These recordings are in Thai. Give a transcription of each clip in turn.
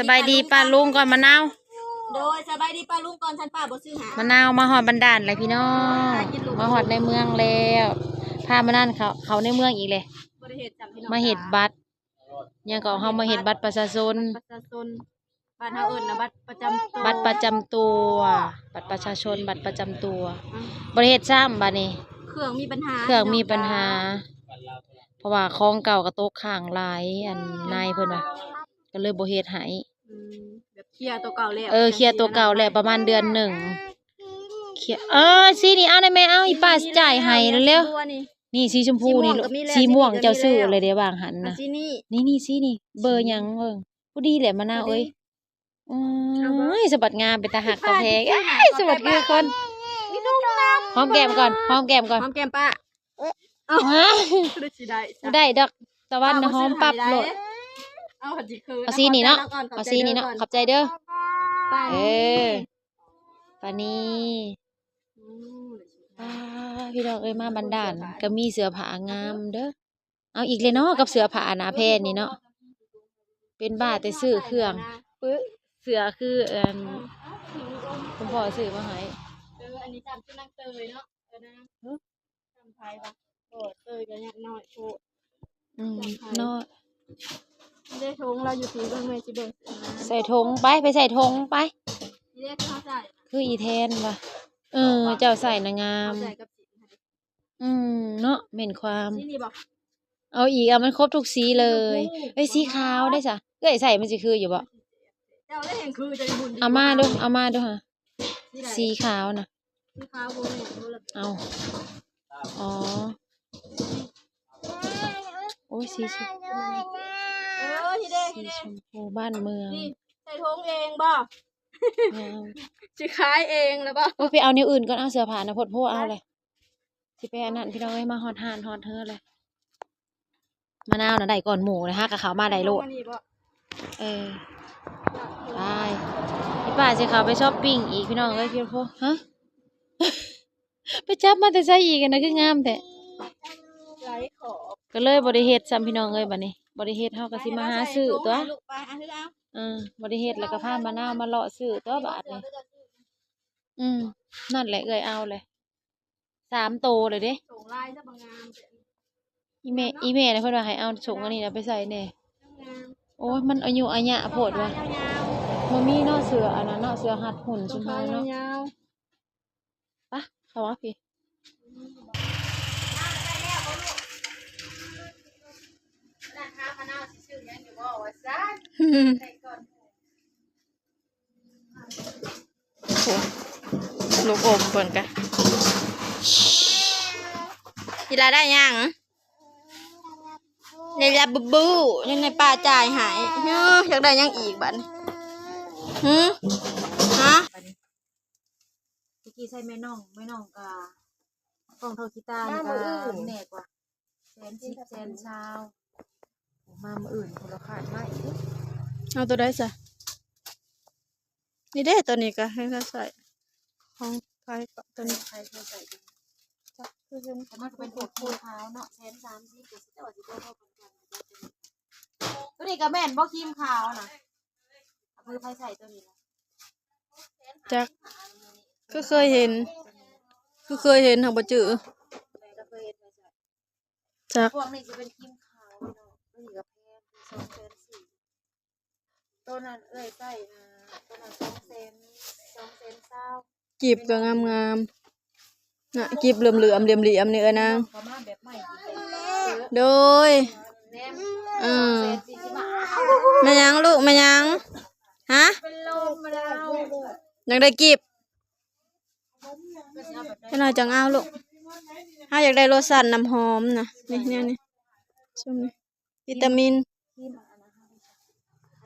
สบายดีป้าลุงก่อนมะนาว โดยสบายดีป้าลุงก่อนฉันป้าบ่ซื้อหามะนาวมาหอดบันดาลเลยพี่น้องมาหอดในเมืองแล้วพามานั่นเขาเขาในเมืองอีกเลยบ่ได้เฮ็ดจำพี่น้องมาเห็ดบัตรยังก็เขามาเห็ดบัตรประชาชนประชาชนบ้านเฮาเอิ้นนะบัตรประจำตัวบัตรประจำตัว บัตรประชาชนบัตรประจำตัวอะบริเหตุซ้ำบัดนี้เครื่องมีปัญหาเครื่องมีปัญหา เพราะว่าของเก่ากระตกข้างหลายอันนายเพิ่นว่า ก็เลยบ่เฮ็ดให้อืมแบบเคลียร์ตัวเก่าแล้วเออเคลียร์ตัวเก่าแหละประมาณเดือนหนึ่งเคลียร์เออสีนี่เอาได้ไหมเอาอีป้าสิจ่ายให้เร็วตัวนี่ ๆนี่สีชมพูนี่สีม่วงก็มีแล้วสีม่วงสีเหลืองเจ้าซื้อก็มีแล้ว เลยเดี๋ยวบางหันอันนะที่นี่ นี่นี่สีนี่ เบอร์หยังเบิ่งผู้ดีแหละมะนาวเอ้ยอืเอาเบอร์มสะบัดงามเป็นตาหักตาแพงเอ้ยสวัสดีทุกคนมีลูกน้หอมแก้มก่อนหอมแก้มก่อนำหอมแก้มป้าว้าคือสิได้จ้ะได้ดอกตะวันน่ะหอมปับโลด เอาหัดจิคือเอาสีนี่เนาะขบเอาใจสีนี่เนาะก่อขอบใจเด้อป้าเออปานี้อืมอ่าพี่น้องเอ้ยมาบันดาลก็มีเสื้อผ้างามเด้อเอาอีกเลยเนาะกับเสื้อผ้าหนาแพนนี่เนาะเป็นบ้าแต่ซื้อเครื่องปึ๊ะเสื้อคือเอ่นคุณพ่อซื้อมาให้เอออันนี้จำชื่อนางเตยเนาะเออนะจำไทยปะโอ้เตยก็ยังน้อยโชอืมเนาะ ไม่ได้ทงเราอยู่ที่เบิ่งเมจิเบิ่งนะใส่ธงไปไปใส่ธงไป นี่เรียกเข้าใจคืออีแทนว่ะเออเจ้าใส่นางงาม เข้าใจกับสีอืมเนาะเหม็นความที่นี่บอกเอาอีกเอามันครบทุกสีเลยเอ้ยสีขาวได้จ้ะเอ้ยใส่มันสิคืออยู่บ่เจ้าได้เห็นคือจะบุญเอามาดูเอามาดูฮะสีสีขาวนะสีขาวบุญเนี่ยดูละเอาอ๋อโอ้ยสีชมเออ ที่ได้สีชมพูบ้านเมืองนี่ใส่ทงเองบ่งามสิขายเองแล้วบ่โอ้ยไปเอาแนวอื่นก่อนเอาเสื้อผ้านะพดโพเอาเลยสิไปอันนั้นพี่น้องเอ้ยมาฮอดหานฮอดเธอเลยมะนาวน่ะได้ก่อนหมูนะฮะกับเขาวมาได้โลด อันนี้บ่เออไปพี่ป้าจะเขาไปช้อปปิ้งอีกพี่น้องเอ้ยพี่พ่อฮะ ไปจับมาแต่ใส่อีกกันนะคืองามแต่ ไหลขอบก็เลยบริเฮ็ดซ้ำพี่น้องเอ้ยบัดนี้ บริเฮ็ดเฮาก็สิมาหาซื้อตัวลูกไปอันนี้เอาเออบริเฮ็ดแล้วก็พามะนาวมาเลาะซื้อตัวบาทนี่อืมนั่นแหละเอ้ยเอาเลยสามโตเลยเด้ส่งลายซะบางงามอีเมอีเมนะเพิ่นว่าให้เอาส่งอันนี้นะไปใส่แน่งามโอ้ยมันอายุอาญะโพดว่ะยาวบ่มีเนาะเสืออันนั้นเนาะเสือหัดหุ่นๆซุมขาเฮาเนาะยาวปะเขาว่าพี่ ลูกอมเพิ่นกะกีฬาได้ยังในยาบูบูยังไงป้าจ่ายหายเฮ้ออยากได้ยังอีกบัดนี้หืมฮะตะกี้ใส่แม่น้องแม่น้องกะกองเท่ากีตาร์นี่ก็แน่กว่าแสนสิบแสนชาวโอ้มามื้ออื่นคนละขาดมาอีก เอาตัวได้จ้ะนี่เด้ตัวนี้ก็ให้เขาใส่ของใครก็ตัวนี้ใครเคยใส่ดีจ้ะคือเป็นแต่มันก็เป็นพวกโคขาวเนาะแสนสามสิบเจ็ดสิบเจ้าสิเจ้าเท่ากันกันนะตัวนี้ก็แม่นบ่ครีมขาวนะเอามือไผใส่ตัวนี้นะจักก็เคยเห็นก็เคยเห็นทางบ่จือแต่ก็เคยเห็นไผใส่จักพวกนี้จะเป็นครีมขาวเนาะตัวนี้ก็แพงสองแสนสี่ ตัวนั้นเอ้ยใส่นะตัวนั้นสองแสนสองแสนเศร้ากีบก็งามงามๆน่ะกีบเหลื่อมเหลื่อมๆเหลี่ยมเหลี่ยมๆนี่เอ้ยนางเขามาแบบใหม่อีกเลยโดยแนมอืมแสนสี่สิบบาทแม่ยังลูกแม่ยังฮะเป็นลมมาแล้วอยากได้กีบก็สิเอาแบบให้หน่อยจังเอาลูกถ้าอยากได้โลชั่นน้ำหอมนะนี่เนี่ยนี่ช่วงนี้วิตามินครีมอันนั้นค่ะอันนี้ก็ได้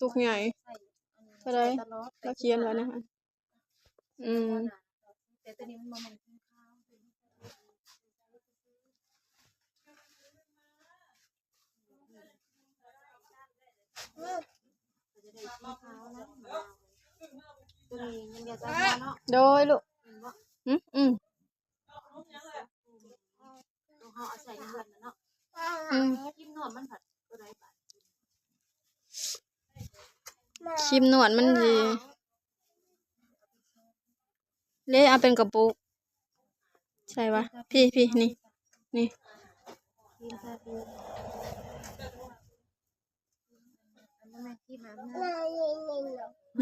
ตุกใหญ่ใส่เท่าไหรตลอดเราเขียนไว้นะคะอืมแต่ตัวนี้มันบ่แมันครีมขาวตัวนี้ยังอยากจะเนาะโดยลูกอืมอืมตัวเขาเอาใส่เงินนะเนาะอืม กินนวดมันผัดตัวไรบาท ครีมนวดมันดีเละเอาเป็นกระปุก ใช่ปะพี่พี่นี่ นี่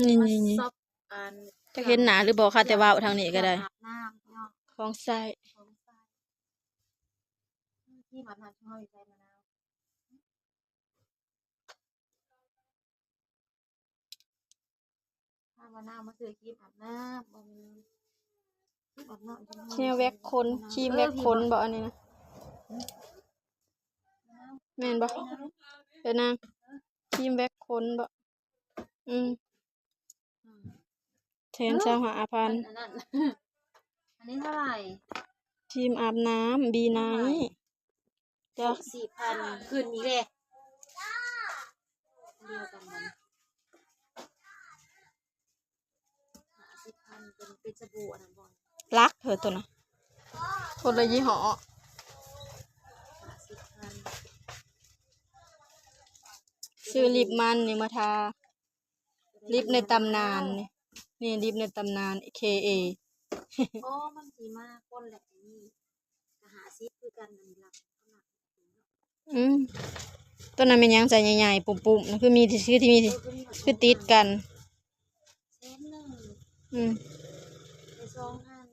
นี่นี่นี่จะเห็นหนาหรือบอกค่ะแต่ว่าทางนี้ก็ได้ของใส่ที่มาทานช่อยใส่มะาวถ้ามะนาวมาซื้อครีมอาบน้ำบ่มีครีมอาบน้ำจังแค่แว็กคนครีมแว็กคนบอกอันนี้นะแม่นบอกเดี๋ยวนางครีมแว็กคนบอกอืม แทนสหพันธ์อันนั้น อันนี้เท่าไหร่ครีมอาบน้ำบีไนท์จ้ะสี่พันคืนนี้เลยเดียวกันมันห้า สิบพันเป็นเป็นสบู่อันนั้นบอลรักเธอตัวน่ะคนละยี่ห้อห้าสิบพันซื้อลิปมันนี่มาทาลิปในตำนานนี่นี่ลิปในตำนาน KA โอ้มันสีมากคนแหละนี่กหาซิปคือกันอันนี้หลักหลักอืมตัวนั้นเป็นหยังใส่ใหญ่ๆ ปุ่มๆนั่นคือมีที่ชื่อที่มีที่เออคือมีแบบคือติดกันเส้นหนึ่ง อืมในซองพัน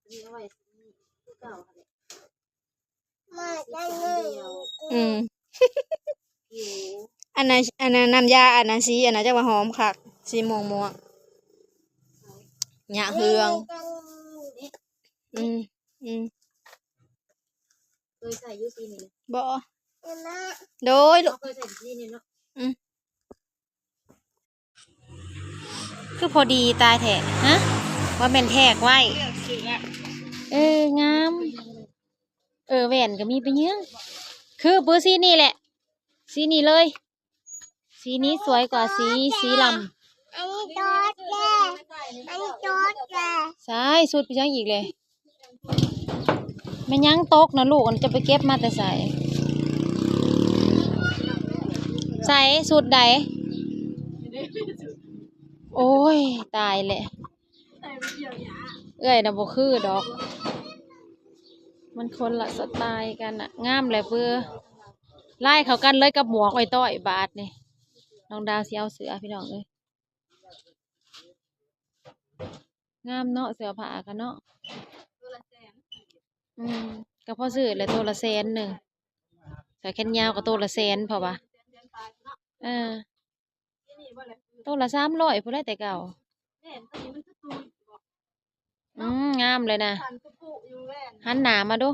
อันนี้เอาไว้นี่คือเก่าค่ะเลยมาได้เดียวอืมผิวอันนั้นอันนั้นน้ำยาอันนั้นสีอันนั้นจะว่าหอมคักสีม่วงม่วงหยาเฮืองนี่อืมอืมเคยใส่อยูซีนี่บ่ โดยลูเรากเคยใส่ซีนี่เนาะ คือพอดีตายแท้ฮะว่าเป็นแทกไว้เอองาม เออแหวนก็มีไปเยอะคือปื้อสีนี่แหละ สีนี้เลย สีนี้สวยกว่าสีสีลำอันนี้โจ๊ดแกอันนี้โจ๊ดแกใช่สุดไปยังอีกเลยไมันยังตกนะลูกมันจะไปเก็บมาแต่ใส่ใส่สุดใด โอ้ย ตายแหละเอ้ยนะบ่คือดอก มันคนละสไตล์กันอะงามแหละเพื่อไล่เขากันเลยกับหมวกไอ้ต้อยบาทนี่น้องดาวสิเอาเสือพี่น้องเอ้ยงามเนาะเสือผ้ากันเนาะอืมก็พอซื้อเลยตัวละแสนหนึ่งเสือแขนยาวก็ตัวละแสนพอปะเออ ตัวละสามร้อยพูดได้แต่เก่าอืมงามเลยนะหันหนามาดู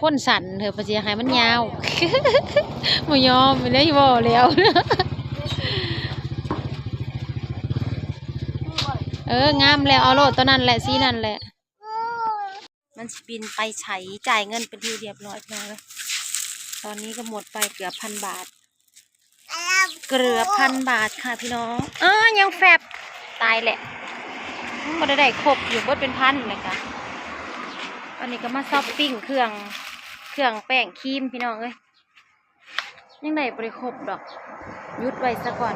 คนสั่นเถอะปะเจียให้มันยาวบ่ยอมไปเลยบ่แล้ว เอองามแล้วเอาโลดตัวนั้นแหละสีนั่นแหละ มันสิบินไปไฉจ่ายเงินเป็นที่เรียบร้อยแล้วเลยตอนนี้ก็หมดไปเกือบพันบาท เกลือพันบาทค่ะพี่น้องเอ้ายังแฟบตายแหละก็ได้ได้ครบอยู่บดเป็นพันเลยค่ะอันนี้ก็มาช้อปปิ้งเครื่องเครื่องแป้งครีมพี่น้องเอ้ยยังได้บริครบดอกยุดไว้ซะก่อน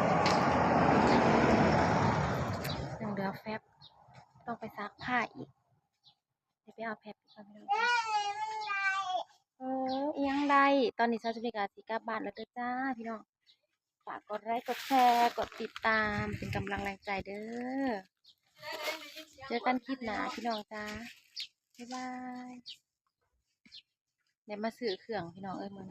ยังเหลือแฟบต้องไปซักผ้าอีกเดี๋ยวไปเอาแฟบก่อนพี่น้องเออยังได้ตอนนี้เช้าจะมีการสีกลับบ้านแล้วเด้อจ้าพี่น้องากกดไลค์กดแชร์กดติดตามเป็นกำลังแรงใจเด้อ เจอกันคลิปหน้าพี่น้องจ้าบ๊ายบายเดี๋ยวมาซื้อเครื่องพี่น้องเอ้ยมัน